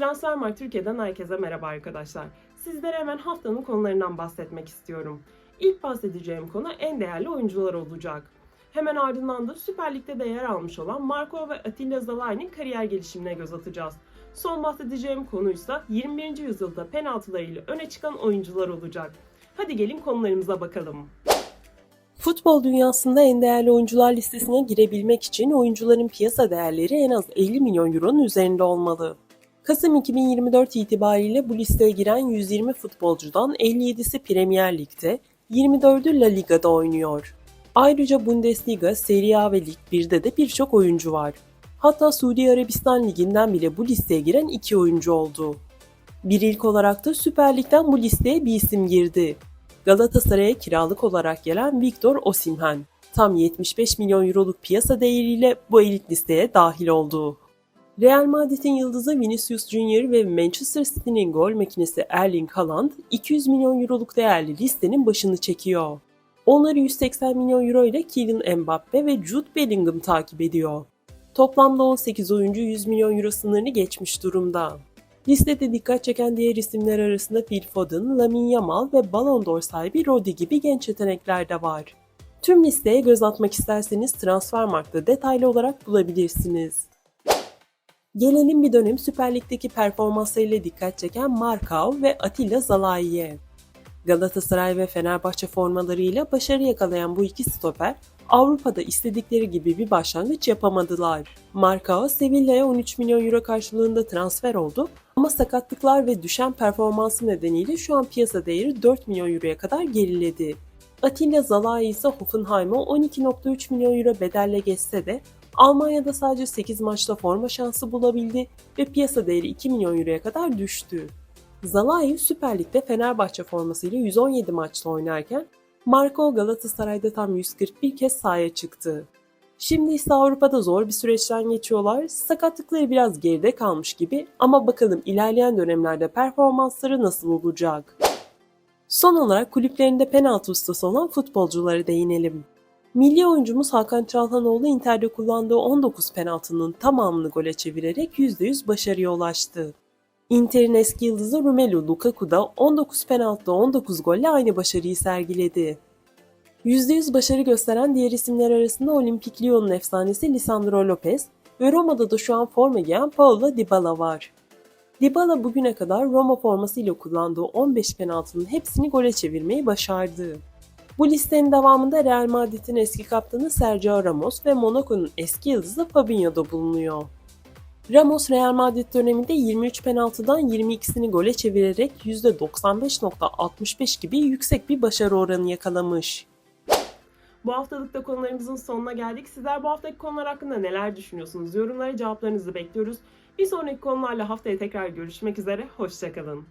Transfermarkt Türkiye'den herkese merhaba arkadaşlar. Sizlere hemen haftanın konularından bahsetmek istiyorum. İlk bahsedeceğim konu en değerli oyuncular olacak. Hemen ardından da Süper Lig'de de yer almış olan Marco ve Atilla Zalai'nin kariyer gelişimine göz atacağız. Son bahsedeceğim konuysa 21. yüzyılda penaltılarıyla öne çıkan oyuncular olacak. Hadi gelin konularımıza bakalım. Futbol dünyasında en değerli oyuncular listesine girebilmek için oyuncuların piyasa değerleri en az 50 milyon euronun üzerinde olmalı. Kasım 2024 itibariyle bu listeye giren 120 futbolcudan 57'si Premier Lig'de, 24'ü La Liga'da oynuyor. Ayrıca Bundesliga, Serie A ve Lig 1'de de birçok oyuncu var. Hatta Suudi Arabistan Ligi'nden bile bu listeye giren iki oyuncu oldu. Bir ilk olarak da Süper Lig'den bu listeye bir isim girdi. Galatasaray'a kiralık olarak gelen Victor Osimhen. Tam 75 milyon euroluk piyasa değeriyle bu elit listeye dahil oldu. Real Madrid'in yıldızı Vinicius Junior ve Manchester City'nin gol makinesi Erling Haaland 200 milyon euroluk değerli listenin başını çekiyor. Onları 180 milyon euro ile Kylian Mbappe ve Jude Bellingham takip ediyor. Toplamda 18 oyuncu 100 milyon euro sınırını geçmiş durumda. Listede dikkat çeken diğer isimler arasında Phil Foden, Lamine Yamal ve Ballon d'Or sahibi Rodri gibi genç yetenekler de var. Tüm listeye göz atmak isterseniz Transfermarkt'ta detaylı olarak bulabilirsiniz. Gelelim bir dönem Süper Lig'deki performanslarıyla dikkat çeken Markao ve Atilla Zalai'ye. Galatasaray ve Fenerbahçe formalarıyla başarı yakalayan bu iki stoper Avrupa'da istedikleri gibi bir başlangıç yapamadılar. Markao Sevilla'ya 13 milyon euro karşılığında transfer oldu ama sakatlıklar ve düşen performansı nedeniyle şu an piyasa değeri 4 milyon euroya kadar geriledi. Atilla Zalai ise Hoffenheim'a 12.3 milyon euro bedelle geçse de Almanya'da sadece 8 maçta forma şansı bulabildi ve piyasa değeri 2 milyon euroya kadar düştü. Zalai Süper Lig'de Fenerbahçe formasıyla 117 maçta oynarken Marco Galatasaray'da tam 141 kez sahaya çıktı. Şimdi ise Avrupa'da zor bir süreçten geçiyorlar. Sakatlıkları biraz geride kalmış gibi ama bakalım ilerleyen dönemlerde performansları nasıl olacak. Son olarak kulüplerinde penaltı ustası olan futbolculara değinelim. Milli oyuncumuz Hakan Çalhanoğlu Inter'de kullandığı 19 penaltının tamamını gole çevirerek %100 başarıya ulaştı. Inter'in eski yıldızı Romelu Lukaku da 19 penaltıda 19 golle aynı başarıyı sergiledi. %100 başarı gösteren diğer isimler arasında Olimpik Lyon'un efsanesi Lisandro Lopez ve Roma'da da şu an forma giyen Paulo Dybala var. Dybala bugüne kadar Roma formasıyla kullandığı 15 penaltının hepsini gole çevirmeyi başardı. Bu listenin devamında Real Madrid'in eski kaptanı Sergio Ramos ve Monaco'nun eski yıldızı Fabinho da bulunuyor. Ramos Real Madrid döneminde 23 penaltıdan 22'sini gole çevirerek %95.65 gibi yüksek bir başarı oranı yakalamış. Bu haftalıkta konularımızın sonuna geldik. Sizler bu haftaki konular hakkında neler düşünüyorsunuz? Yorumlara cevaplarınızı bekliyoruz. Bir sonraki konularla haftaya tekrar görüşmek üzere. Hoşçakalın.